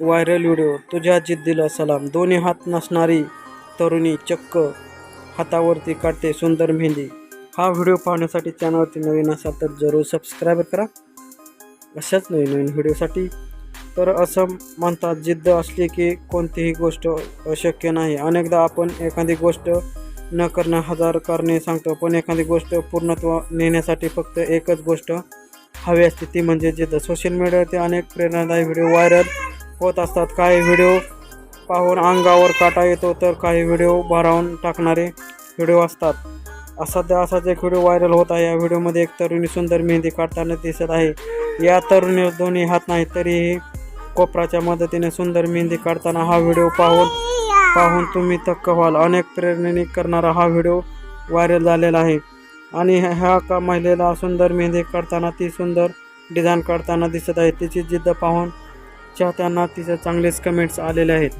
Viral video तुझ्या जिद्दीला सलाम. दोन्ही हात नसणारी तरुणी चक्क हातावरती काढते सुंदर मेहंदी. हा व्हिडिओ पाहण्यासाठी चॅनलवरती नवीन असाल तर जरूर सबस्क्राईब करा. अशाच नवीन नवीन व्हिडिओसाठी. तर असं म्हणतात जिद्द असली की कोणतीही गोष्ट अशक्य नाही. अनेकदा आपण एखादी गोष्ट न करणं हजार कारणे सांगतो पण एखादी गोष्ट पूर्णत्व नेण्यासाठी फक्त एकच गोष्ट हवी असते ती म्हणजे जिद्द सोशल मीडियावरती अनेक प्रेरणादायी व्हिडिओ व्हायरल होत असतात. काही व्हिडिओ पाहून अंगावर काटा येतो तर काही व्हिडिओ भारावून टाकणारे व्हिडिओ असतात. सध्या असाच एक व्हिडिओ व्हायरल होत आहे. या व्हिडिओमध्ये एक तरुणी सुंदर मेहंदी काढताना दिसत आहे. या तरुणी दोन्ही हात नाही तरीही कोपराच्या मदतीने सुंदर मेहंदी काढताना हा व्हिडिओ पाहून पाहून तुम्ही थक्क व्हाल. अनेक प्रेरणे करणारा हा व्हिडिओ व्हायरल झालेला आहे. आणि ह्या का महिलेला सुंदर मेहंदी करताना ती सुंदर डिझाईन करताना दिसत आहे. तिची जिद्द पाहून चाहत्यांना तिचे चांगलेच कमेंट्स आलेले आहेत.